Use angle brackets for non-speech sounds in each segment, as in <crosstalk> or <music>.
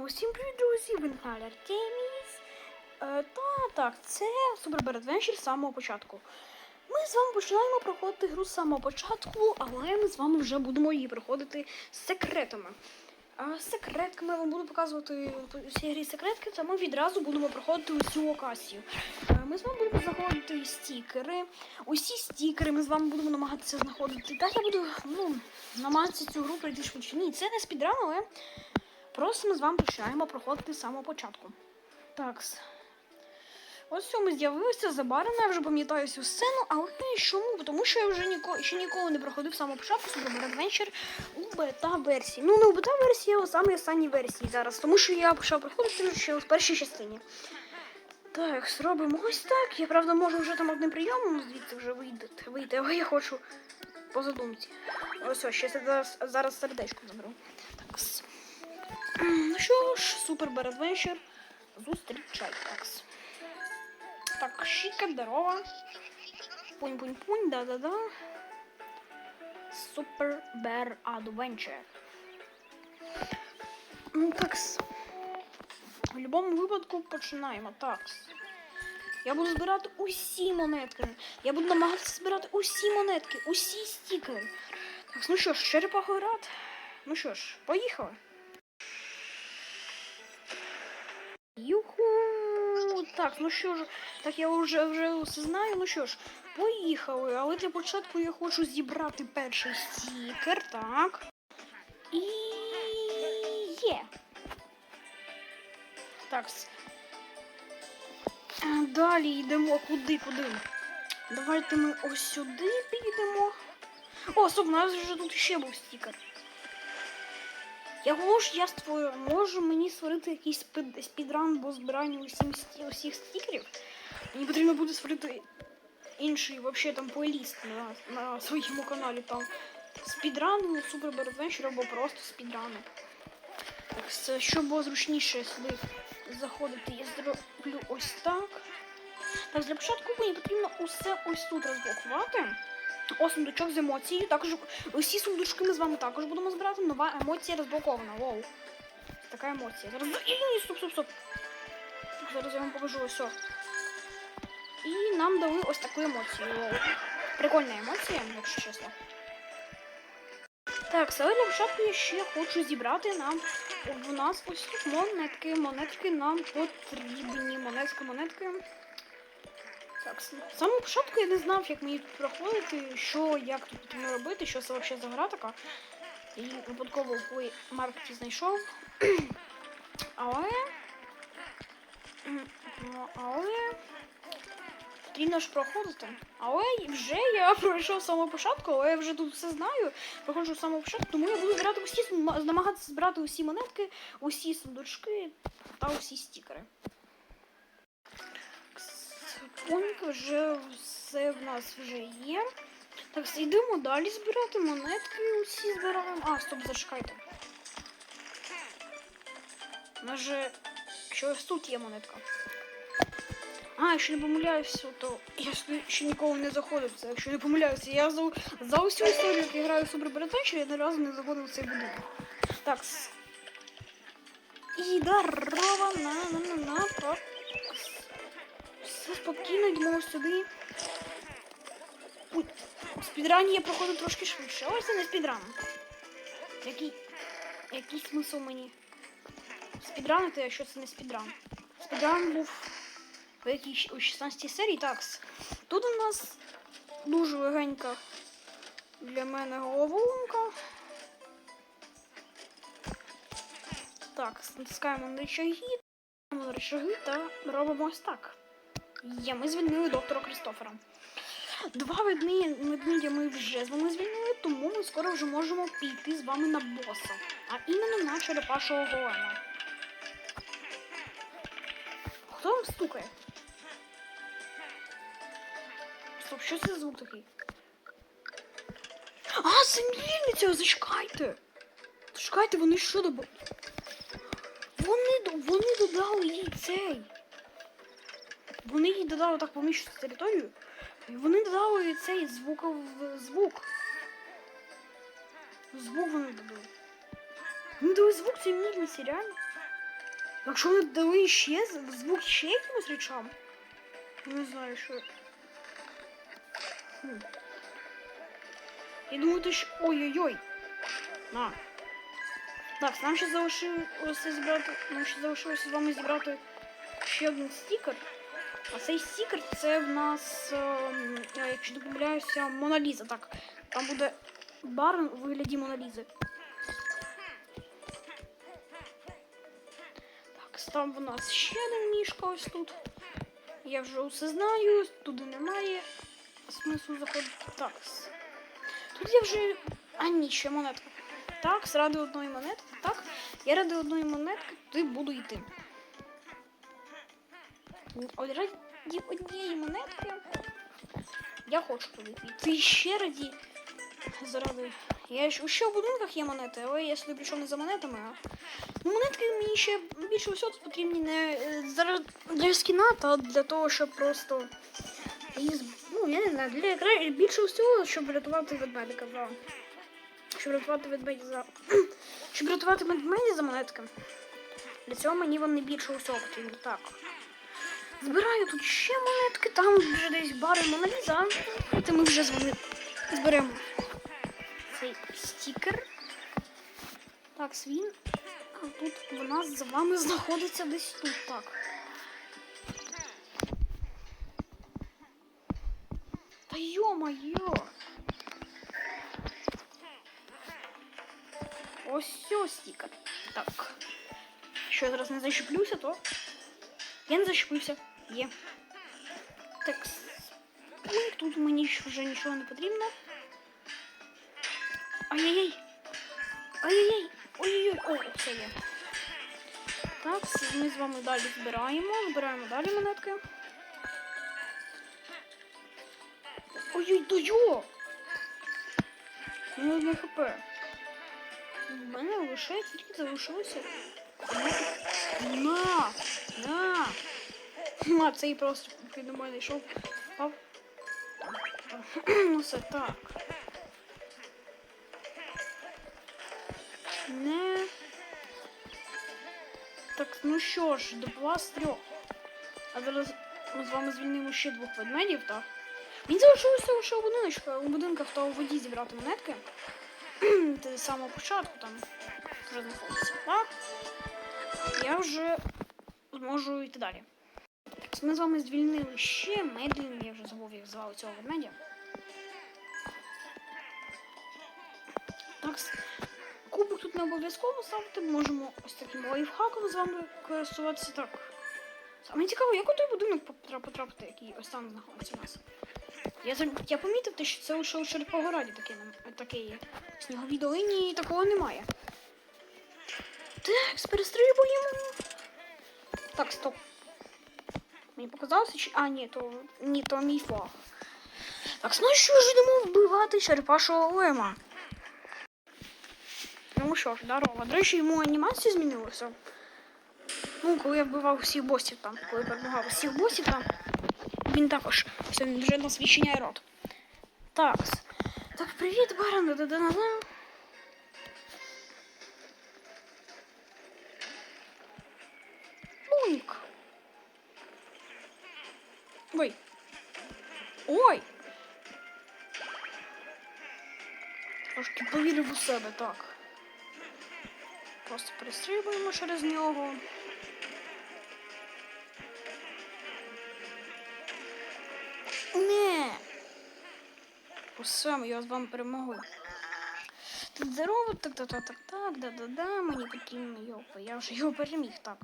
Усім привіт, друзі! Каналі Артеміс. Е, та так, це Super Adventure з самого початку. Ми з вами починаємо проходити гру з самого початку, але ми з вами вже будемо її проходити з секретами. А з секретками я вам буду показувати у цій грі секретки, та ми відразу будемо проходити усю локацію. Е, Ми з вами будемо знаходити стікери. Усі стікери ми з вами будемо намагатися знаходити. Так я буду ну, намагатися цю гру пройти швидше. Ні, це не спідран, але Просто ми з вами починаємо проходити з самого початку. Так. Ось що ми з'явилися забарено, я вже пам'ятаю цю сцену, але чому? Тому що я вже ніко, ще ніколи не проходив самого початку Super Adventure у бета-версії. Ну, не у бета-версії, а у самій останній версії зараз, тому що я почав проходити ще у першій частині. Так, зробимо ось так. Я правда можу вже там одним прийомом звідси вже вийти, вийти, але я хочу по задумці. Ось ось, ще зараз, зараз сердечко заберу. Так. Що ж, супер Берадвенчер. Зустрічай такс. Так, щіка, здорова. Пунь-пунь-пунь, да-да-да. Супер Bear Adventure. Ну, такс. В будь-якому випадку починаємо. Такс. Я буду збирати усі монетки. Я буду намагатися збирати усі монетки, усі стікери. Так, ну що ж, черепаховий рад. Ну що ж, поїхали. Так, ну що ж, так я вже вже все знаю. Ну що ж, поїхали. Але для початку я хочу зібрати перший стікер, так. І є. Так. Далі йдемо куди, куди? Давайте ми ось сюди підемо. О, стоп, у нас вже тут ще був стікер. Якщо ж я створю, можу мені створити якийсь спід, спідран по збиранню усім, усіх стікерів. Мені потрібно буде створити інший вообще там плейліст на, на своєму каналі. Там спідран, Super Bear Adventure або просто спідрани. Так, щоб було зручніше сюди заходити, я зроблю ось так. Так, для початку мені потрібно усе ось тут розблокувати. Ось сундучок з емоцією. Також усі сундучки ми з вами також будемо збирати. Нова емоція розблокована. Воу. Така емоція. Зараз. І, стоп, стоп, стоп. Зараз я вам покажу ось. о. І нам дали ось таку емоцію. Воу. Прикольна емоція, якщо чесно. Так, для початку я ще хочу зібрати нам. В нас ось тут монетки. Монетки нам потрібні. Монетки, монетки. З самого початку я не знав, як мені тут проходити, що, як тут потрібно робити, що це взагалі за гра така. І випадково в маркеті знайшов. <clears throat> Але. <clears throat> Але. Потрібно ж проходити. Але вже я <laughs> пройшов з самого початку, але я вже тут все знаю. Проходжу з самого початку, тому я буду збирати усі, намагатися збирати усі монетки, усі сундучки та усі стікери. Секундку, вже все в нас вже є. Так, йдемо далі збирати монетки, усі збираємо. А, стоп, зачекайте. У нас же ще ось тут є монетка. А, якщо не помиляюся, то я ще ніколи не заходив. Це якщо не помиляюся, я за, за усю історію, як я граю в Adventure, я ні разу не заходив в цей будинок. Так. І здорово, на на на на. Все спокійно, йдемо сюди. Ой, спідрані я проходив трошки швидше. Ось це не спідран. Який, який смисл мені? Спідранити, якщо це не спідран. Спідран був в якій у 16 серії. Так. Тут у нас дуже легенька для мене головоломка. Так, натискаємо на рычаги, рычаги та робимо ось так. Є, ми звільнили доктора Крістофера. Два ведмі- ведмідя ми вже з вами звільнили, тому ми скоро вже можемо піти з вами на боса. А іменно на черепашого голема. Хто вам стукає? Стоп, що це за звук такий? А, це мільниця, зачекайте! Зачекайте, вони що доби? Вони, вони додали їй цей. Вони їй додали так поміщу територію. І вони додали цей звуков звук. Звук вони додали. Вони дали звук цій мільниці, реально. Якщо вони дали ще звук ще якимось речам. Не знаю, що. Хм. Я думаю, ти ж. Ой-ой-ой. На. Так, нам ще залишилося зібрати. Нам ще залишилося з вами зібрати ще один стікер. А цей стікер це в нас, ем, е, якщо не помиляюся, Моналіза. Так, там буде бар у вигляді Моналізи. Так, там в нас ще один мішка ось тут. Я вже усе знаю, туди немає смислу заходити. Так. Тут я вже. А ні, ще монетка. Так, ради одної монетки. Так, я ради одної монетки туди буду йти. Раді однієї монетки я хочу туди йти. Ще раді. Заради. Я ще в будинках є монети, але я сюди прийшов не за монетами, а. Ну, монетки мені ще більше всього потрібні не е, для скіна, та для того, щоб просто. Ну, я не знаю, для більше всього, щоб рятувати ведмедика за. Щоб рятувати ведмедя за. <clears throat> щоб рятувати ведмедя за монетки. Для цього мені вони більше всього потрібні. Так. Збираю тут ще монетки, там вже десь бари Моналіза. Це ми вже з вами зберемо цей стікер. Так, свін. А тут нас з вами знаходиться десь тут. Так. Та йо-моє! Ось все стікер. Так. Що я зараз не защеплюся, то. Я не защепився. Є. Так. Ну, тут мені вже нічого не потрібно. Ай-яй-яй. Ай-яй-яй. Ой-ой-ой. О, все є. Так, ми з вами далі збираємо. Збираємо далі монетки. Ой-ой, дойо! Ну, одне хп. У мене лише тільки залишилося. На! На! На, цей просто під мене йшов. Пав. Ну все так. Не. Так, ну що ж, два з трьох. А зараз ми з вами звільнимо ще двох ведмедів, так? Він залишився лише у будиночку, у будинках та у воді зібрати монетки. Це з самого початку там вже знаходиться. Так? Я вже зможу йти далі. Ми з вами звільнили ще Медлін, я вже забув, як звали цього ведмедя. Так, кубок тут не обов'язково ставити, можемо ось таким лайфхаком з вами користуватися так. Саме цікаво, як у той будинок потрапити, який ось там знаходиться у нас. Я, я помітив, те, що це лише у Черпогораді таке, сніговій долині такого немає. Так, перестрибуємо. Так, стоп. Мені показалося, чи. А, ні, то ні, то мій флаг. Так, ну що ж йдемо вбивати черепашого лема. Ну що ж, здорово. До речі, йому анімація змінилася. Ну, коли я вбивав всіх босів там, коли перемагав всіх босів там, він також все, він вже нас відчиняє рот. Так. Так, привіт, баран. да да да да Буйк. Ой. Ой. Трошки повірив у себе, так. Просто перестрибуємо через нього. Не. Усе, я з вами перемогли. Так, здорово, так, так, так, так, так, да-да-да, мені потрібно його. Я вже його переміг, так.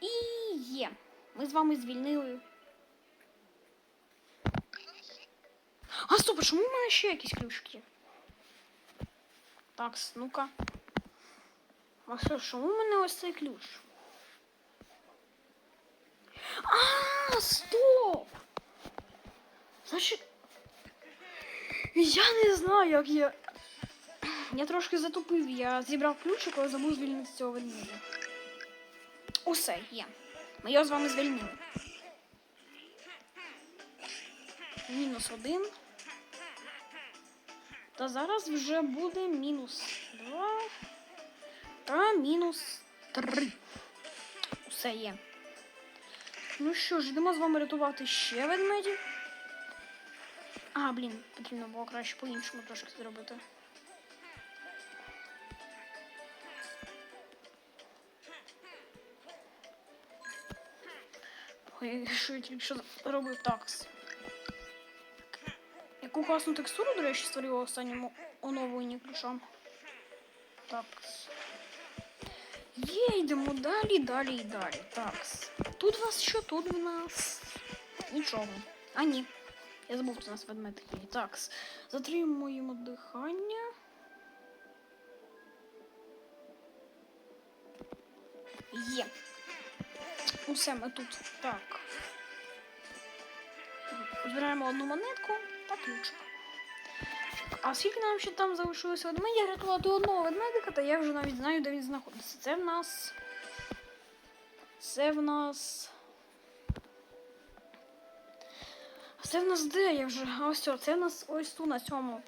І є. Ми з вами звільнили. А стоп, чому в мене ще якісь ключики? Так, ну-ка. А що, чому в мене ось цей ключ? А, стоп! Значить. Я не знаю, як я. Я трошки затупив, я зібрав ключик, але забув звільнити цього ведмедя. Усе, є. Ми його з вами звільнили. Мінус один. Та зараз вже буде мінус два. Та мінус три. Все є. Ну що ж, йдемо з вами рятувати ще ведмедів. А, блін, потрібно було краще по-іншому трошки зробити. Ой, що я тільки що робив такс. Яку класну текстуру, до речі, створила останньому оновленні ключом. Такс. Є, йдемо далі, далі і далі. Такс. Тут у вас що? Тут у нас нічого. А ні. Я забув, що у нас ведмедик є. Такс. Затримуємо дихання. Є. Усе ми тут. Так. Збираємо одну монетку ключик. А скільки нам ще там залишилося ведмедя рятувати одного ведмедика, та я вже навіть знаю, де він знаходиться. Це в нас. Це в нас. Це в нас де? Я вже. А ось це в нас ось тут на цьому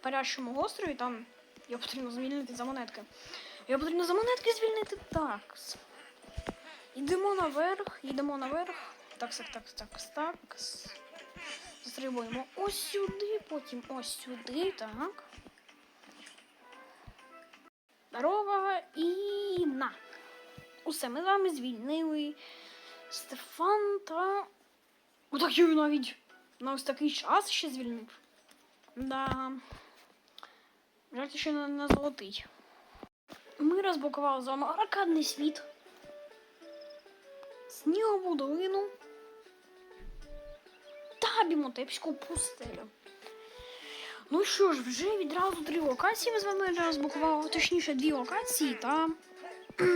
парящому острові, там його потрібно звільнити за монетки. Його потрібно за монетки звільнити. Так. Йдемо наверх, йдемо наверх. Так, так, так, так, так. Застрибуємо ось сюди, потім ось сюди, так. Здорова і на. Усе, ми з вами звільнили Стефан та. Отак я навіть на ось такий час ще звільнив. Да. Жаль, ще не на золотий. Ми розблокували з вами аркадний світ. Снігову долину та бімотепську пустелю. Ну що ж, вже відразу три локації ми з вами розблокували, точніше дві локації та <clears throat>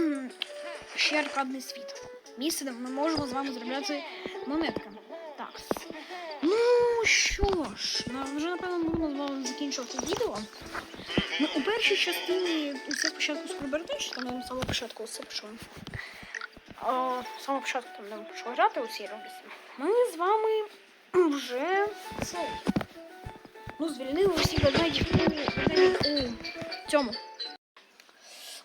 ще аркадний світ. Місце, де ми можемо з вами заробляти монетками. Так. Ну що ж, вже напевно будемо з вами закінчувати відео. Ну, у першій частині все спочатку з Кубердич, там на самого початку все пішло. А, з самого початку там де почали грати у цій робіці. Ми з вами вже це. Ну, звільнили усіх ведмедів у, цьому.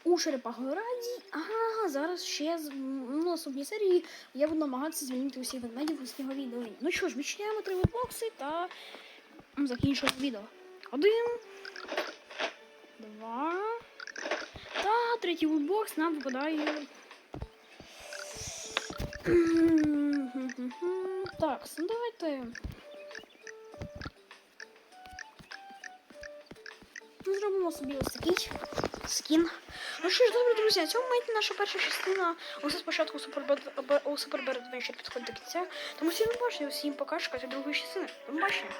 У Черепагораді. Ага, зараз ще з ну, серії я буду намагатися звільнити усіх ведмедів у сніговій долині. Ну що ж, відчиняємо три бокси та закінчуємо відео. Один. Два. Та третій лутбокс нам випадає. <clears throat> Так, ну давайте. Ми зробимо собі ось такий скін. Ну що ж, добре, друзі, на цьому моменті наша перша частина усе спочатку у Суперберд вечір підходить до кінця. Тому всім побачення, всім покажу, чекайте другої частини. До побачення.